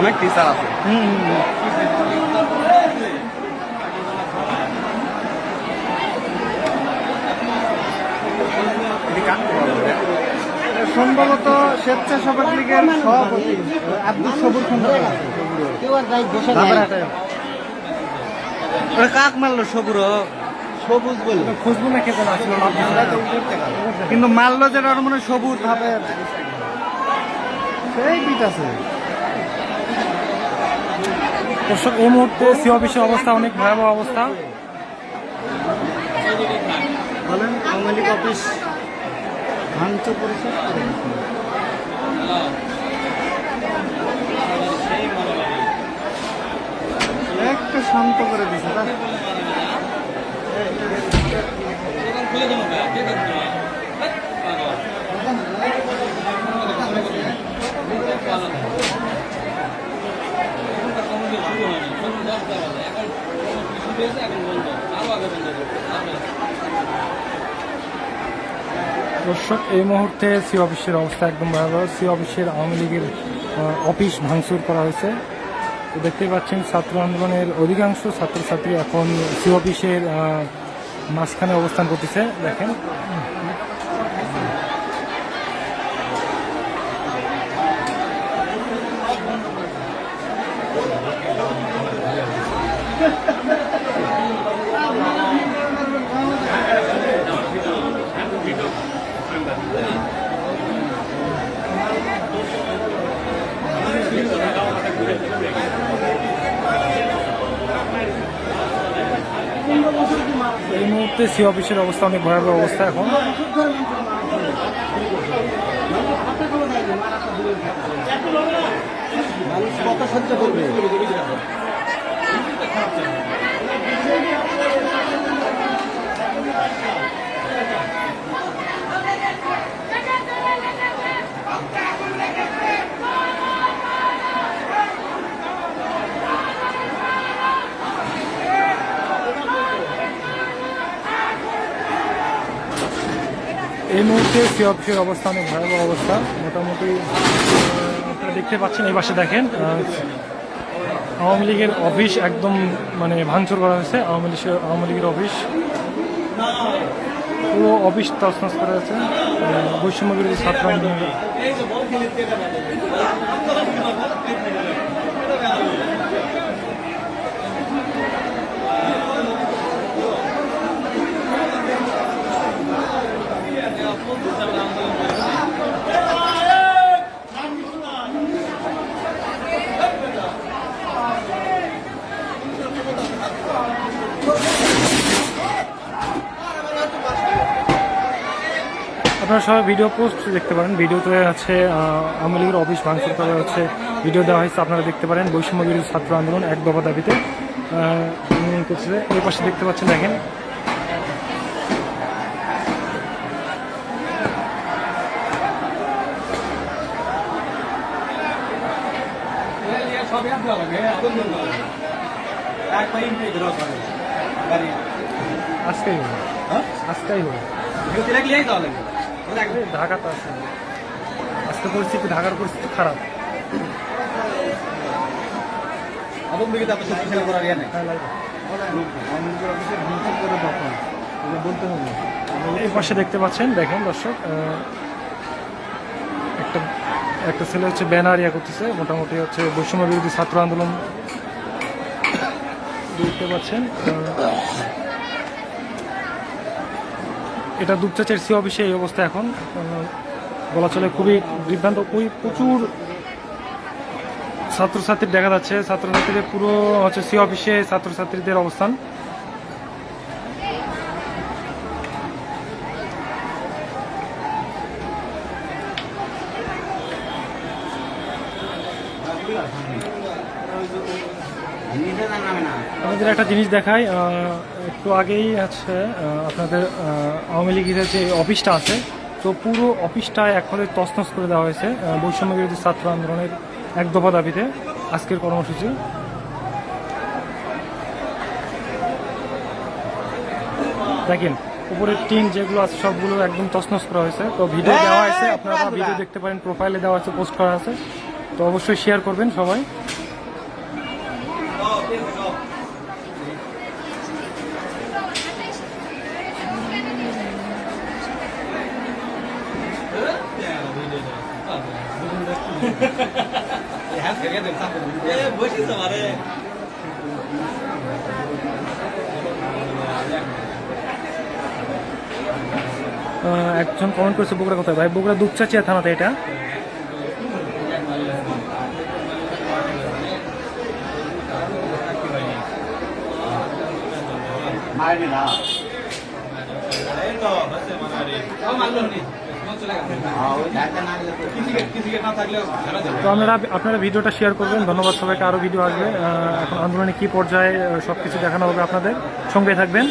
অনেক টিচার আছে। সম্ভবত স্বেচ্ছাসেবক লীগের সভাপতি আব্দুল সবুর সবুর কাক মারল সবুর সবুজ বলে। খুশবু না খেতে না কিন্তু মারলো যেটা মনে সবুজ ভাবে সেই বিট আছে। দর্শক এই মুহূর্তে সি অফিসের অবস্থা অনেক ভয়াবহ অবস্থা। বলেন আওয়ামী লীগ অফিস ভাঙচুর করেছে? একটু শান্ত করে দিছে দর্শক, এই মুহূর্তে সি অফিসের অবস্থা একদম ভয়াবহ। সি অফিসের আওয়ামী লীগের অফিস ভাঙচুর করা হয়েছে। তো দেখতে পাচ্ছেন ছাত্র আন্দোলনের অধিকাংশ ছাত্রছাত্রী এখন সি অফিসের মাঝখানে অবস্থান করতেছে। দেখেন। এই মুহূর্তে সি অফিসের অবস্থা অনেক ভয়াবহ অবস্থা এখন। কত সহ্য করবে এই মুহূর্তে সি অবস্থা অনেক ভয়াবহ অবস্থা। মোটামুটি আপনারা দেখতে পাচ্ছেন এই পাশে দেখেন আওয়ামী লীগের অফিস একদম মানে ভাঙচুর করা হয়েছে। আওয়ামী লীগের আওয়ামী লীগের অফিস। পুরো অফিস তছনছ করা হয়েছে। আহ, বৈষম্য বিরোধী ছাত্র আন্দোলনের আপনারা সবাই ভিডিও পোস্ট দেখতে পারেন। ভিডিওতে আছে আওয়ামী লীগের অফিস ভাঙচুর করা হচ্ছে ভিডিও দেওয়া হয়েছে আপনারা দেখতে পারেন। বৈষম্য বিরোধী ছাত্র আন্দোলন এক দফা দাবিতে করছে এই পাশে দেখতে পাচ্ছেন দেখেন। আজকেই হবে। আজকেই হবে। ঢাকা তো আছে। আজকে পরিস্থিতি ঢাকার পরিস্থিতি খারাপ। হ্যাঁ, লাগবে। বলতে হবে এই পাশে দেখতে পাচ্ছেন দেখেন দর্শক একটা একটা ছেলে হচ্ছে ব্যানার ইয়া করতেছে মোটামুটি হচ্ছে বৈষম্য বিরোধী ছাত্র আন্দোলন। দেখতে পাচ্ছেন এটা দুপচাচের সি অফিসে এই অবস্থা এখন। বলা চলে খুবই বিভ্রান্ত। খুবই প্রচুর ছাত্রছাত্রী দেখা যাচ্ছে। ছাত্রছাত্রীদের পুরো হচ্ছে সি অফিসে ছাত্রছাত্রীদের অবস্থান। আপনাদের একটা জিনিস দেখাই একটু আগেই আছে আপনাদের আওয়ামী লীগের যে অফিসটা আছে তো পুরো অফিসটা এখন তছনছ করে দেওয়া হয়েছে বৈষম্য বিরোধী ছাত্র আন্দোলনের এক দফা দাবিতে আজকের কর্মসূচি। দেখেন উপরের টিন যেগুলো আছে সবগুলো একদম তছনছ করা হয়েছে তো ভিডিও দেওয়া আছে আপনারা ভিডিও দেখতে পারেন প্রোফাইলে দেওয়া আছে পোস্ট করা আছে তো অবশ্যই শেয়ার করবেন সবাই। একজন কমেন্ট করেছে বগুড়া কোথায়। ভাই বগুড়া দুপচাচিয়া থানাতে এটা? তো আপনারা আপনারা ভিডিওটা শেয়ার করবেন। ধন্যবাদ সবাইকে। আরও ভিডিও আসবে। এখন আন্দোলনে কি পর্যায়ে সব কিছু দেখানো হবে আপনাদের। সঙ্গে থাকবেন।